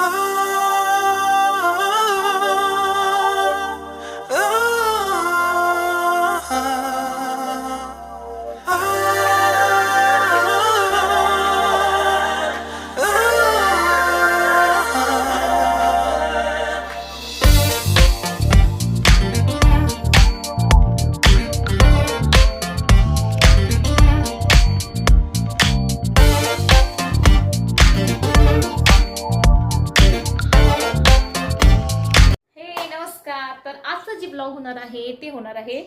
हे नमस्कार तर आजचं जे ब्लॉग होणार आहे ते होणार आहे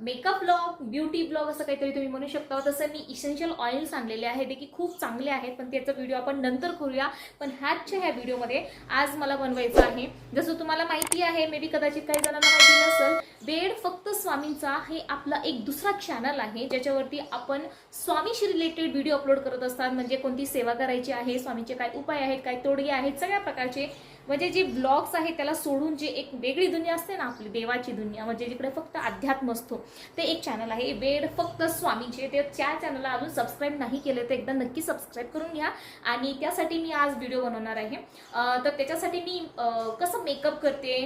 मेकअप ब्लॉग ब्युटी ब्लॉग असं काहीतरी तुम्ही म्हणू शकता. तसं मी इसेन्शियल ऑइल्स आणलेले आहेत ते की खूप चांगले आहेत पण त्याचा व्हिडिओ आपण नंतर करूया. पण ह्याच्या ह्या व्हिडिओमध्ये आज मला बनवायचं आहे. जसं तुम्हाला माहिती आहे मे बी कदाचित काही जणांना माहिती नसेल बेड फक्त स्वामींचा हे आपला एक दुसरा चॅनल आहे ज्याच्यावरती आपण स्वामीशी रिलेटेड व्हिडिओ अपलोड करत असतात. म्हणजे कोणती सेवा करायची आहे स्वामीचे काय उपाय आहेत काय तोडगे आहेत सगळ्या प्रकारचे म्हणजे जे ब्लॉग्स आहे त्याला सोडून जे एक वेगळी दुनिया असते ना आपली देवाची दुनिया म्हणजे जिकडे फक्त अध्यात्म असतो ते एक चॅनल आहे. वेड फक्त स्वामीचे ते त्या चॅनलला अजून सबस्क्राईब नाही केले तर एकदा नक्की सबस्क्राईब करून घ्या. आणि त्यासाठी मी आज व्हिडिओ बनवणार आहे. तर त्याच्यासाठी मी कसं मेकअप करते?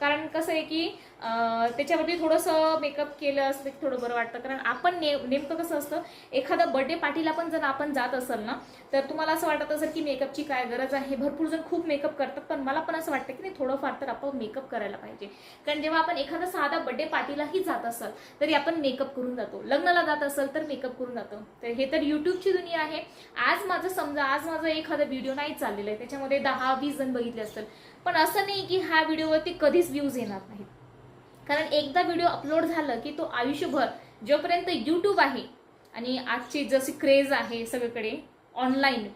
कारण कसं आहे की त्याच्यावरती थोडंसं मेकअप केलं असलं की थोडं बरं वाटतं. कारण आपण ने नेमकं कसं असतं एखादा बर्थडे पार्टीला पण जर आपण जात असेल ना तर तुम्हाला असं वाटत असेल की मेकअपची काय गरज आहे? भरपूर जण खूप मेकअप करतात पण मला पण असं वाटतं की नाही थोडंफार तर आपण मेकअप करायला पाहिजे. कारण जेव्हा आपण एखादा साधा बर्थडे पार्टीलाही जात असाल तरी आपण मेकअप करून जातो. लग्नाला जात असेल तर मेकअप करून जातो. तर हे तर यूट्यूबची दुनिया आहे. आज माझं समजा आज माझा एखादा व्हिडिओ नाही चाललेला आहे. त्याच्यामध्ये दहा वीस जण बघितले असतील. पण असं नाही की ह्या व्हिडिओवरती कधीच व्ह्यूज येणार नाहीत. कारण एकदा व्हिडिओ अपलोड झालं की तो आयुष्यभर जोपर्यंत यूट्यूब आहे आणि आजची जशी क्रेज आहे सगळीकडे ऑनलाईन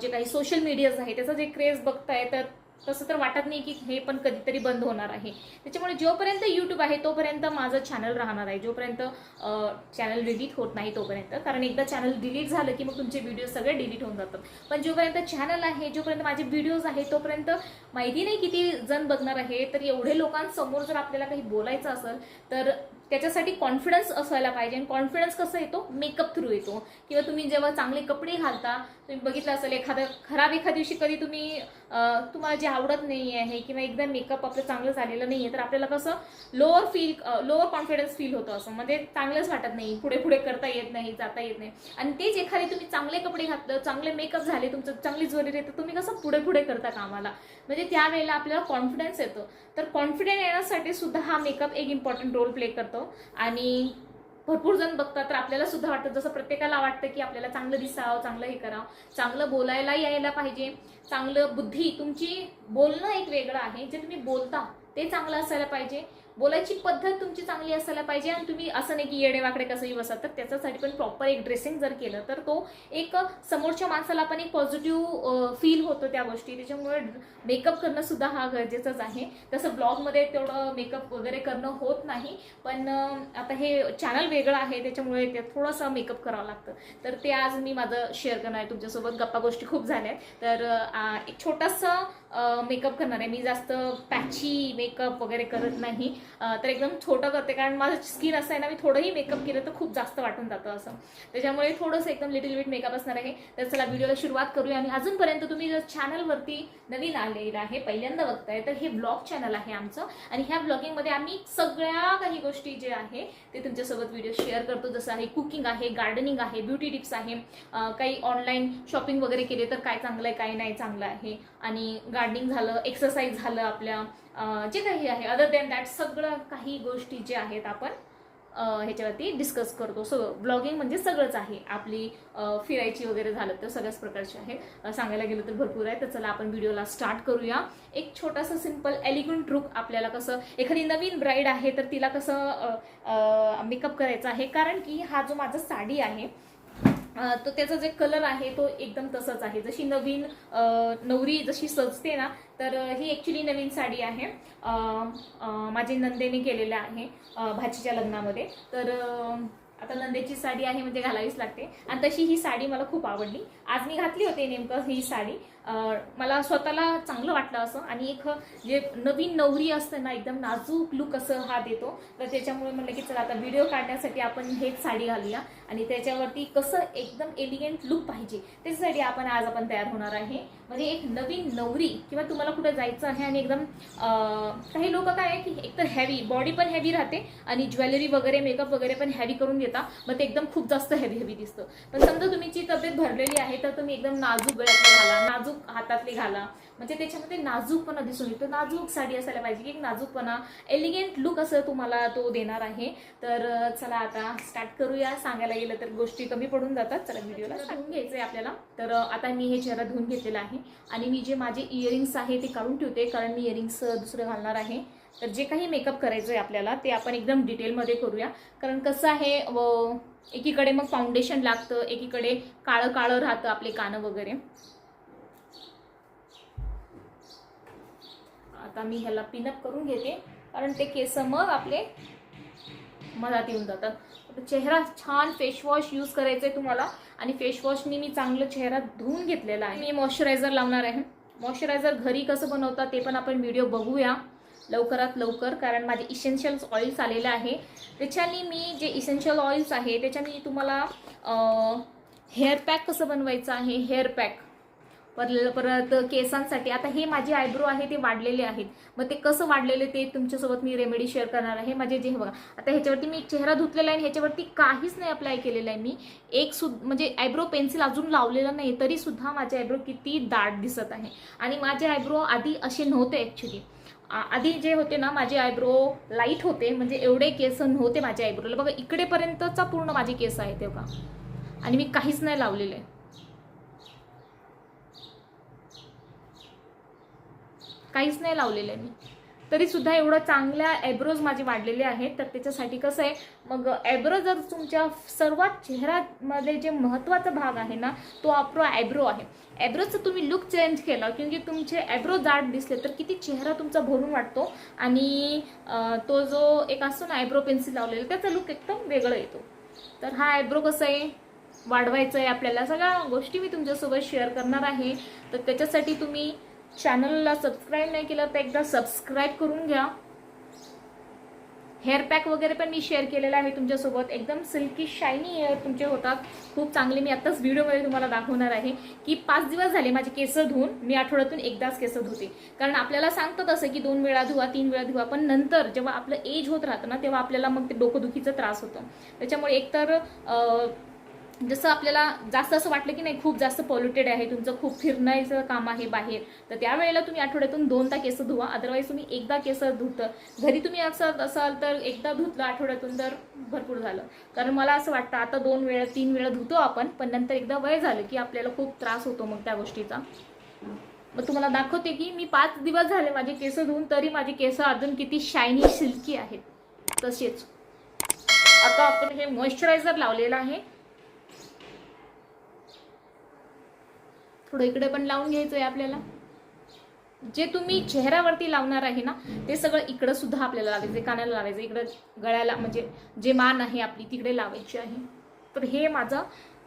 जे काही सोशल मीडियाज आहे त्याचा जे क्रेज बघताय तर तसं तर वाटत नाही की हे पण कधीतरी बंद होणार आहे. त्याच्यामुळे जोपर्यंत यूट्यूब आहे तोपर्यंत माझं चॅनल राहणार आहे. जोपर्यंत चॅनल डिलीट होत नाही तोपर्यंत. कारण एकदा चॅनल डिलीट झालं की मग तुमचे व्हिडिओ सगळे डिलीट होऊन जातात. पण जोपर्यंत चॅनल आहे जोपर्यंत माझे व्हिडिओज आहे तोपर्यंत माहिती नाही किती जण बघणार आहे. तर एवढे लोकांसमोर जर आपल्याला काही बोलायचं असेल तर त्याच्यासाठी कॉन्फिडन्स असायला पाहिजे. आणि कॉन्फिडन्स कसं येतो? मेकअप थ्रू येतो. किंवा तुम्ही जेव्हा चांगले कपडे घालता तुम्ही बघितलं असेल एखादं खराब एखाद्या दिवशी कधी तुम्ही तुम्हाला जे आवडत नाही आहे किंवा एकदम मेकअप आपलं चांगलं झालेलं नाही आहे तर आपल्याला कसं lower feel lower confidence feel होतं असं. म्हणजे चांगलंच वाटत नाही. पुढे पुढे करता येत नाही जाता येत नाही. आणि तेच एखादे तुम्ही चांगले कपडे घातलं चांगले मेकअप झाले तुमचं चांगली ज्वेलरी येतं तुम्ही कसं पुढे पुढे करता कामाला. म्हणजे त्यावेळेला आपल्याला कॉन्फिडन्स येतो. तर कॉन्फिडन्स येण्यासाठी सुद्धा हा मेकअप एक इम्पॉर्टंट रोल प्ले करतो. आणि भरपूर जण बघतात तर आपल्याला सुद्धा वाटतं जसं प्रत्येकाला वाटतं की आपल्याला चांगलं दिसावं चांगलं हे करावं. चांगलं बोलायला यायला पाहिजे. चांगलं बुद्धी तुमची बोलणं एक वेगळं आहे. जे तुम्ही बोलता ते चांगलं असायला पाहिजे. बोलायची पद्धत तुमची चांगली असायला पाहिजे आणि तुम्ही असं नाही की येडेवाकडे कसंही बसा तर त्याच्यासाठी पण प्रॉपर एक ड्रेसिंग जर केलं तर तो एक समोरच्या माणसाला पण एक पॉझिटिव्ह फील होतो त्या गोष्टी. त्याच्यामुळे मेकअप करणं सुद्धा हा गरजेचंच आहे. तसं ब्लॉगमध्ये तेवढं मेकअप वगैरे करणं होत नाही पण आता हे चॅनल वेगळं आहे त्याच्यामुळे ते थोडंसं मेकअप करावं लागतं. तर ते आज मी माझं शेअर करणार आहे तुमच्यासोबत. गप्पा गोष्टी खूप झाल्या आहेत तर एक छोटासा मेकअप करणार आहे. मी जास्त पॅची मेकअप वगैरे करत नाही. तर एकदम छोटं करते कारण माझं स्किन असं आहे ना मी थोडंही मेकअप केलं तर खूप जास्त वाटून जातं असं. त्याच्यामुळे थोडंसं एकदम लिटिल बिट मेकअप असणार आहे. तर चला व्हिडिओला सुरुवात करूया आणि अजूनपर्यंत तुम्ही जर चॅनलवरती नवीन आलेलं आहे पहिल्यांदा बघताय तर हे ब्लॉग चॅनल आहे आमचं. आणि ह्या ब्लॉगिंगमध्ये आम्ही सगळ्या काही गोष्टी जे आहे ते तुमच्यासोबत व्हिडिओ शेअर करतो. जसं आहे कुकिंग आहे गार्डनिंग आहे ब्युटी टिप्स आहे काही ऑनलाईन शॉपिंग वगैरे केले तर काय चांगलं आहे काय नाही चांगलं आहे. आणि गार्डनिंग झालं एक्सरसाइज झालं आपल्या. जे काही आहे अदर दॅन दॅट सगळं काही गोष्टी जे आहेत आपण ह्याच्यावरती डिस्कस करतो. सो ब्लॉगिंग म्हणजे सगळंच आहे. आपली फिरायची वगैरे झालं तर सगळ्याच प्रकारचे आहे. सांगायला गेलं तर भरपूर आहे. तर चला आपण व्हिडिओला स्टार्ट करूया. एक छोटासा सिंपल एलिगंट लुक आपल्याला कसं एखादी नवीन ब्राईड आहे तर तिला कसं मेकअप करायचं आहे. कारण की हा जो माझा साडी आहे तर तो त्याचा जे कलर आहे तो एकदम तसंच आहे. जशी नवीन नवरी जशी सजते ना तर ही ॲक्च्युली नवीन साडी आहे. माझी नंदेने केलेलं आहे भाचीच्या लग्नामध्ये. तर आता नंदेची साडी आहे म्हणजे घालावीच लागते. आणि तशी ही साडी मला खूप आवडली. आज मी घातली होती नेमकं ही साडी. मला स्वतःला चांगलं वाटलं असं. आणि एक जे नवीन नवरी असते ना एकदम नाजूक लुक असं हा देतो. तर त्याच्यामुळे म्हणलं की चला आता व्हिडिओ काढण्यासाठी आपण हेच साडी घालूया. आणि त्याच्यावरती कसं एकदम एलिगंट लुक पाहिजे त्याच्यासाठी आपण आज आपण तयार होणार आहे. म्हणजे एक नवीन नवरी किंवा तुम्हाला कुठं जायचं आहे आणि एकदम काही लोक काय आहे की एकतर हॅवी बॉडी पण हॅवी राहते आणि ज्वेलरी वगैरे मेकअप वगैरे पण हॅवी करून घेता मग ते एकदम खूप जास्त हेवी हेवी दिसतं. पण समजा तुमची तब्येत भरलेली आहे तर तुम्ही एकदम नाजूक गळ्यातले घाला नाजूक हातातले घाला. म्हणजे त्याच्यामध्ये नाजूकपणा दिसून येतो. नाजूक साडी असायला पाहिजे की एक नाजूकपणा एलिगंट लुक असं तुम्हाला तो देणार आहे. तर चला आता स्टार्ट करूया सांगायला गेलं तर गोष्टी कमी पडून जातात. चला व्हिडिओला धुवून घ्यायचं आहे आपल्याला. तर आता मी हे चेहरा धुवून घेतलेला आहे. आणि मी जे माझे इयरिंग्स आहे ते काढून ठेवते कारण मी इयरिंग्स दुसरं घालणार आहे. तर जे काही मेकअप करायचं आहे आपल्याला ते आपण एकदम डिटेलमध्ये करूया. कारण कसं आहे व एकीकडे मग फाउंडेशन लागतं एकीकडे काळं काळं राहतं आपले कानं वगैरे. आता मी ह्याला पिनअप करून घेते कारण ते केस मग आपले मधात येऊन जातात. चेहरा छान फेशवॉश यूज करायचं आहे तुम्हाला. आणि फेशवॉशनी मी चांगलं चेहरा धुवून घेतलेला आहे. मी मॉइश्चरायझर लावणार आहे. मॉइश्चरायझर घरी कसं बनवतात ते पण आपण व्हिडिओ बघूया. लवकरात लवकर कारण माझे इसेन्शियल्स ऑइल्स आलेले आहे. त्याच्याने मी जे इसेन्शियल ऑइल्स आहे त्याच्याने तुम्हाला हेअर पॅक कसं बनवायचं आहे? हेअर पॅक परत परत केसांसाठी. आता हे माझे आयब्रो आहे ते वाढलेले आहेत. मग ते कसं वाढलेले ते तुमच्यासोबत मी रेमेडी शेअर करणार आहे माझे जे बघा आता ह्याच्यावरती मी चेहरा धुतलेला आहे आणि ह्याच्यावरती काहीच नाही अप्लाय केलेलं आहे मी. एक सुद्धा म्हणजे आयब्रो पेन्सिल अजून लावलेलं नाही तरी सुद्धा माझे आयब्रो किती दाट दिसत आहे. आणि माझे आयब्रो आधी असे नव्हते ॲक्च्युली आधी जे होते ना माझे आयब्रो लाइट होते म्हणजे एवढे केस नव्हते माझ्या आयब्रोला. बघा इकडेपर्यंतचा पूर्ण माझे केस आहे तेव्हा आणि मी काहीच नाही लावलेले काहीच नाही लावलेलं आहे मी. तरीसुद्धा एवढं चांगल्या ॲब्रोज माझे वाढलेले आहेत. तर त्याच्यासाठी कसं आहे मग ॲब्रो जर तुमच्या सर्वात चेहऱ्यामध्ये जे महत्त्वाचा भाग आहे ना तो आपला ॲब्रो आहे. ॲब्रोचं तुम्ही लुक चेंज केला की तुमचे ॲब्रो जाड दिसले तर किती चेहरा तुमचा भरून वाटतो आणि तो जो एक असतो ना ॲब्रो पेन्सिल लावलेला त्याचा लुक एकदम वेगळं येतो. तर हा ॲब्रो कसं आहे वाढवायचं आहे आपल्याला सगळ्या गोष्टी मी तुमच्यासोबत शेअर करणार आहे. तर त्याच्यासाठी तुम्ही चॅनलला सबस्क्राईब नाही केलं तर एकदा सबस्क्राईब करून घ्या. हेअर पॅक वगैरे पण मी शेअर केलेला आहे तुमच्यासोबत. एकदम सिल्की शायनी हेअर तुमचे होतात. खूप चांगले मी आत्ताच व्हिडिओमध्ये तुम्हाला दाखवणार आहे की पाच दिवस झाले माझे केस धुवून. मी आठवड्यातून एकदाच केस धुते. कारण आपल्याला सांगतात असं की दोन वेळा धुवा तीन वेळा धुवा. पण नंतर जेव्हा आपलं एज होत राहतं ना तेव्हा आपल्याला मग ते डोकंदुखीचा त्रास होतो. त्याच्यामुळे एकतर जसं आपल्याला जास्त असं वाटलं की नाही खूप जास्त पॉल्युटेड आहे तुमचं खूप फिरण्याचं काम आहे बाहेर तर त्यावेळेला तुम्ही आठवड्यातून दोनदा केस धुवा अदरवाईज तुम्ही एकदा केस धुतं. घरी तुम्ही असं असाल तर एकदा धुतलं आठवड्यातून तर भरपूर झालं. कारण मला असं वाटतं आता दोन वेळा तीन वेळा धुतो आपण पण नंतर एकदा वय झालं की आपल्याला खूप त्रास होतो मग त्या गोष्टीचा. मग तुम्हाला दाखवते की मी पाच दिवस झाले माझे केस धुवून तरी माझे केस अजून किती शायनी सिल्की आहेत. तसेच. आता आपण हे मॉइश्चरायझर लावलेलं आहे. थोडं इकडे पण लावून घ्यायचं आहे आपल्याला. जे तुम्ही चेहऱ्यावरती लावणार आहे ना ते सगळं इकडं सुद्धा आपल्याला लावायचं कानाला लावायचं इकडं गळ्याला म्हणजे जे मान आहे आपली तिकडे लावायची आहे. तर हे माझं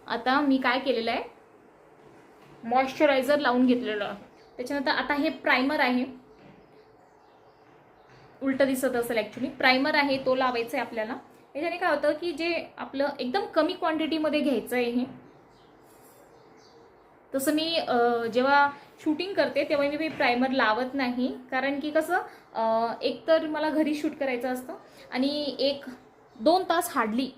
आता मी काय केलेलं आहे? मॉइश्चरायझर लावून घेतलेलं. आहे त्याच्यानंतर आता हे प्रायमर आहे. उलटं दिसत असेल ॲक्च्युली प्रायमर आहे तो लावायचा आहे आपल्याला. याच्याने काय होतं की जे आपलं एकदम कमी क्वांटिटीमध्ये घ्यायचं आहे हे तसं मी जेव्हा शूटिंग करते तेव्हा मी प्रायमर लावत नाही. कारण की कसं एकतर एक तर मला घरी शूट करायचं असतं आणि एक दोन तास हार्डली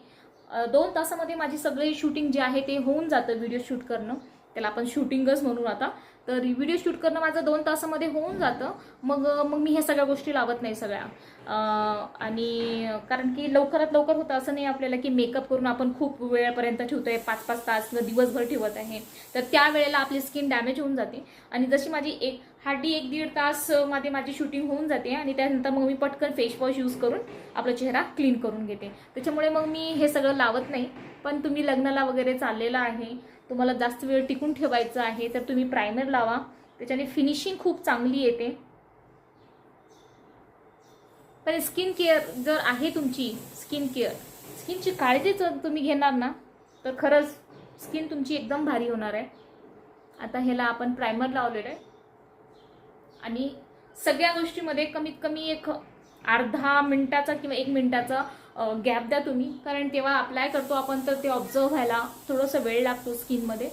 दोन तासामध्ये माझी सगळी शूटिंग जे आहे ते होऊन जातं व्हिडिओ शूट करणं. त्याला आपण शूटिंगच म्हणून आता. तर व्हिडिओ शूट करणं माझं दोन तासामध्ये होऊन जातं. मग मग मी ह्या सगळ्या गोष्टी लावत नाही सगळ्या. आणि कारण की लवकरात लवकर होतं असं नाही आपल्याला की मेकअप करून आपण खूप वेळापर्यंत आहे पाच पाच तास किंवा दिवसभर ठेवत आहे. तर त्या वेळेला आपली स्किन डॅमेज होऊन जाते. आणि जशी माझी एक हार्डली एक दीड तासमध्ये माझी शूटिंग होऊन जाते आणि त्यानंतर मग मी पटकन फेस वॉश यूज करून आपला चेहरा क्लीन करून घेते. त्याच्यामुळे मग मी हे सगळं लावत नाही. पण तुम्ही लग्नाला वगैरे चाललेलं आहे तुम्हाला जास्त वेळ टिकून ठेवायचं आहे तर तुम्ही प्रायमर लावा. त्याच्याने फिनिशिंग खूप चांगली येते. पण स्किन केअर जर आहे तुमची स्किन केअर स्किनची काळजी जर तुम्ही घेणार ना तर खरंच स्किन तुमची एकदम भारी होणार आहे. आता ह्याला आपण प्रायमर लावलेलं आहे. आणि सगळ्या गोष्टीमध्ये कमीत कमी एक अर्धा मिनटाचा किंवा एक मिनटाचा गॅप द्या तुम्ही. कारण तेव्हा अप्लाय करतो आपण तर ते ऑब्झर्व व्हायला थोडंसं वेळ लागतो स्किनमध्ये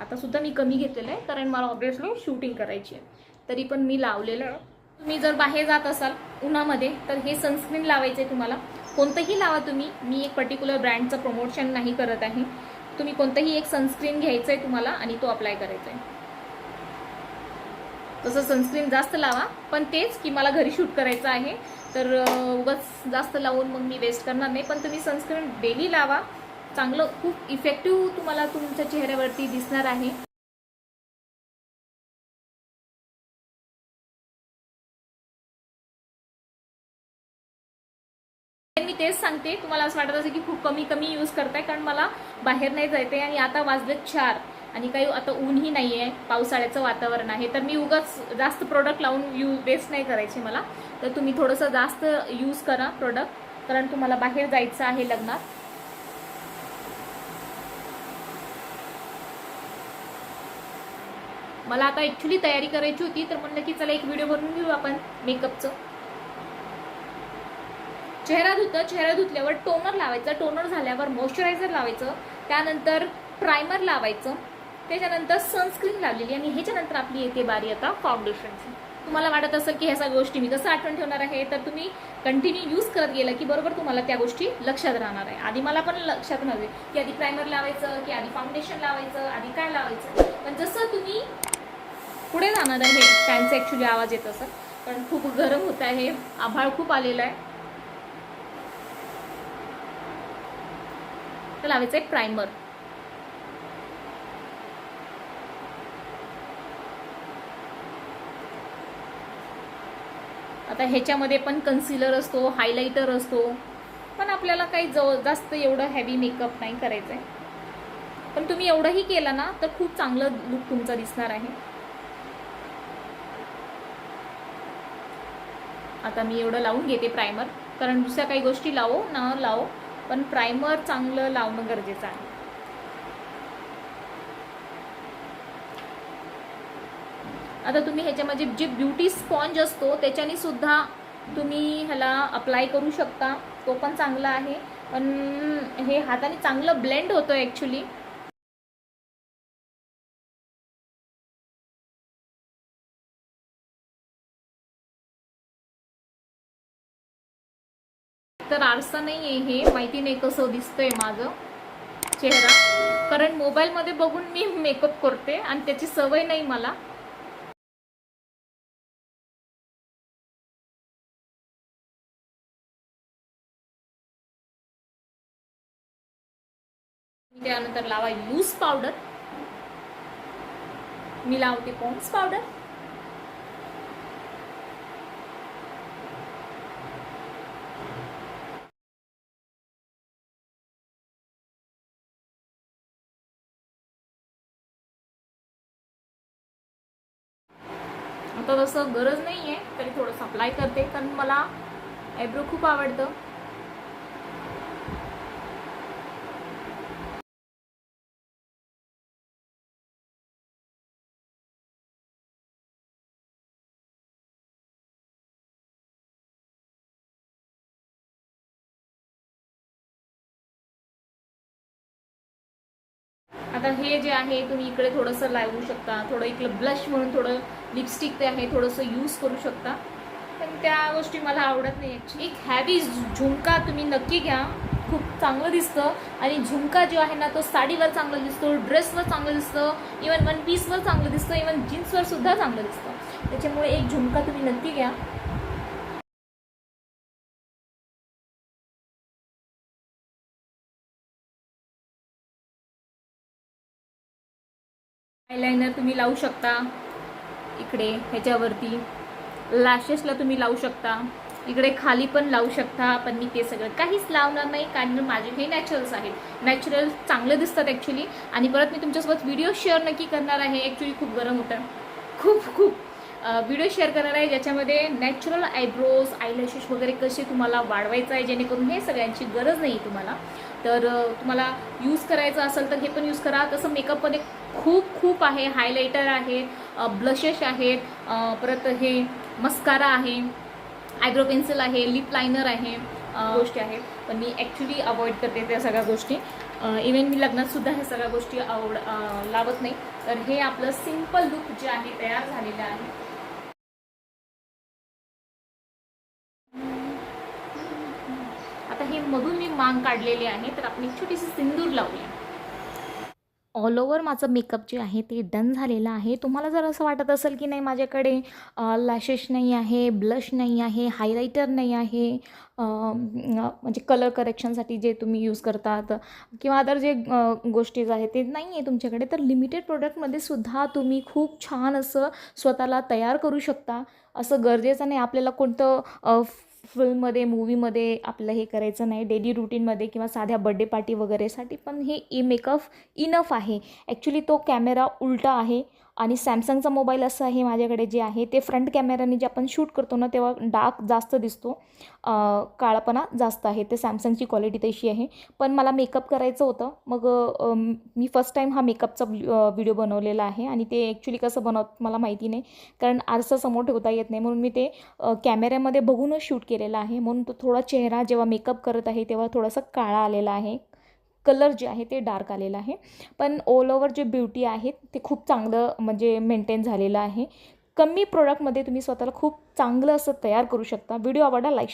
आता सुद्धा मी कमी घेतलेलं आहे कारण मला ऑब्विसली शूटिंग करायची आहे. तरी पण मी लावलेलं तुम्ही जर बाहेर जात असाल उन्हामध्ये तर हे सनस्क्रीन लावायचं आहे तुम्हाला. कोणतंही लावा तुम्ही. मी एक पर्टिक्युलर ब्रँडचं प्रमोशन नाही करत आहे. तुम्ही कोणतंही एक सनस्क्रीन घ्यायचं आहे तुम्हाला आणि तो अप्लाय करायचा आहे तसं सनस्क्रीन जास्त लावा. पण तेच की मला घरी शूट करायचं आहे. तर उगाच जास्त लावून मग मी वेस्ट करणार नाही. पण तुम्ही सनस्क्रीन डेली लावा. चांगलं खूप इफेक्टिव्ह तुम्हाला तुमच्या चेहऱ्यावरती दिसणार आहे. मी तेच सांगते. तुम्हाला असं वाटत असेल की खूप कमी कमी यूज करताय कारण मला बाहेर नाही जायचंय. आणि आता वाजले चार. आणि काही आता ऊनही नाही आहे पावसाळ्याचं वातावरण आहे. तर मी उगाच जास्त प्रोडक्ट लावून यू वेस्ट नाही करायचे मला. तर तुम्ही थोडंसं जास्त यूज करा प्रोडक्ट कारण तुम्हाला बाहेर जायचं आहे लग्नात. मला आता ॲक्च्युली तयारी करायची होती तर म्हणलं की चला एक व्हिडिओ बनवून घेऊ आपण मेकअपचं चेहरा धुतं चेहरा धुतल्यावर टोनर लावायचं. टोनर झाल्यावर मॉइश्चरायझर लावायचं. त्यानंतर प्रायमर लावायचं. त्याच्यानंतर सनस्क्रीन लावलेली आणि ह्याच्यानंतर आपली येते बारी आता फाउंडेशनची तुम्हाला वाटत असेल की ह्या सगळ्या गोष्टी मी कसं आठवण ठेवणार आहे तर तुम्ही कंटिन्यू यूज करत गेलं की बरोबर तुम्हाला त्या गोष्टी लक्षात राहणार आहे. आधी मला पण लक्षात नव्हते की आधी प्रायमर लावायचं की आधी फाउंडेशन लावायचं आधी काय लावायचं. पण जसं तुम्ही पुढे जाणार आहे फॅनचा ॲक्च्युली आवाज येत असं पण खूप गरम होत आहे आभाळ खूप आलेलं आहे. तर लावायचं आहे प्रायमर आता ह्याच्यामध्ये पण कन्सिलर असतो हायलाइटर असतो. पण आपल्याला काही जवळ जास्त एवढं हॅवी मेकअप नाही करायचं आहे पण तुम्ही एवढंही केलं ना तर खूप चांगलं लुक तुमचा दिसणार आहे. आता मी एवढं लावून घेते प्रायमर कारण दुसऱ्या काही गोष्टी लावो ना लावो पण प्रायमर चांगलं लावणं गरजेचं आहे. आता तुम्ही ह्याच्यामध्ये जे ब्युटी स्पॉन्ज असतो त्याच्याने सुद्धा तुम्ही ह्याला अप्लाय करू शकता. तो पण चांगला आहे. पण हे हाताने चांगलं ब्लेंड होतं ॲक्च्युली तर आरसा नाही आहे हे. माहिती नाही कसं दिसतंय माझं चेहरा. कारण मोबाईलमध्ये बघून मी मेकअप करते आणि त्याची सवय नाही मला. त्यानंतर लावा लूज पावडर मी लावते पॉन्स पावडर आता तसं गरज नाही आहे तरी थोडंसं अप्लाय करते कारण मला आयब्रो खूप आवडतं. आता हे जे आहे तुम्ही इकडे थोडंसं लावू शकता थोडं इकडं ब्लश म्हणून थोडं लिपस्टिक ते आहे थोडंसं यूज करू शकता. पण त्या गोष्टी मला आवडत नाही ॲक्च्युली एक हॅवी झुमका तुम्ही नक्की घ्या. खूप चांगलं दिसतं. आणि झुमका जो आहे ना तो साडीवर चांगलं दिसतो ड्रेसवर चांगलं दिसतं इवन वन पीसवर चांगलं दिसतं इवन जीन्सवर सुद्धा चांगलं दिसतं. त्याच्यामुळे एक झुमका तुम्ही नक्की घ्या. आयलायनर तुम्ही लावू शकता. इकडे ह्याच्यावरती. लॅशेसला तुम्ही लावू शकता. इकडे खाली पण लावू शकता. पण मी ते सगळं काहीच लावणार नाही. कारण माझे हे नॅचरल्स आहेत. नॅचरल चांगले दिसतात ॲक्च्युली आणि परत मी तुमच्यासोबत व्हिडिओ शेअर नक्की करणार आहे. ॲक्च्युली खूप गरम होतं. खूप खूप. व्हिडिओ शेअर करणार आहे. ज्याच्यामध्ये नॅचरल आयब्रोज आयलॅशेस वगैरे कसे तुम्हाला वाढवायचं आहे. जेणेकरून हे सगळ्यांची गरज नाही तुम्हाला. तर तुम्हाला यूज करायचं असेल तर हे पण यूज करा. तसं मेकअपमध्ये खूप खूप आहे. हायलायटर आहे ब्लशेस आहेत परत हे मस्कारा आहे आयब्रो पेन्सिल आहे लिप लायनर आहे गोष्टी आहेत. पण मी ॲक्च्युली अवॉइड करते त्या सगळ्या गोष्टी. इवन मी लग्नात सुद्धा ह्या सगळ्या गोष्टी आवड लावत नाही. तर हे आपलं सिंपल लुक जे आहे तयार झालेलं आहे आता हे मधून काढलेली आहे तर आपण एक छोटीशी सिंदूर लावली ऑल ओव्हर माझं मेकअप जे आहे ते डन झालेलं आहे. तुम्हाला जर असं वाटत असेल की नाही माझ्याकडे लॅशेस नाही आहे ब्लश नाही आहे हायलायटर नाही आहे म्हणजे कलर करेक्शनसाठी जे तुम्ही यूज करतात किंवा अदर जे गोष्टीज आहेत ते नाही आहे तुमच्याकडे तर लिमिटेड प्रोडक्टमध्ये सुद्धा तुम्ही खूप छान असं स्वतःला तयार करू शकता. असं गरजेचं नाही आपल्याला कोणतं फिल्ममध्ये मूवीमध्ये आपलं हे करायचं नाही. डेली रुटीनमध्ये किंवा साध्या बड्डे पार्टी वगैरेसाठी पण हे ई मेकअप इनफ आहे. ॲक्च्युली तो कॅमेरा उलटा आहे. आणि सॅमसंगचा मोबाईल असं आहे माझ्याकडे जे आहे ते फ्रंट कॅमेराने जे आपण शूट करतो ना तेव्हा डार्क जास्त दिसतो. काळापणा जास्त आहे. ते सॅमसंगची क्वालिटी तशी आहे. पण मला मेकअप करायचं होतं. मग मी फर्स्ट टाईम हा मेकअपचा व्हिडिओ बनवलेला आहे. आणि ते ॲक्च्युली कसं बनवत मला माहिती नाही. कारण आरसा समोर ठेवता येत नाही. म्हणून मी ते कॅमेऱ्यामध्ये बघूनच शूट केलेलं आहे. म्हणून तो थोडा चेहरा जेव्हा मेकअप करत आहे तेव्हा थोडासा काळा आलेला आहे. कलर जे आहे ते डार्क आलेलं आहे. पण ऑल ओव्हर जे ब्युटी आहे ते खूप चांगलं म्हणजे मेंटेन झालेलं आहे. कमी प्रोडक्टमध्ये तुम्ही स्वतःला खूप चांगलं असं तयार करू शकता. व्हिडिओ आवडला लाईक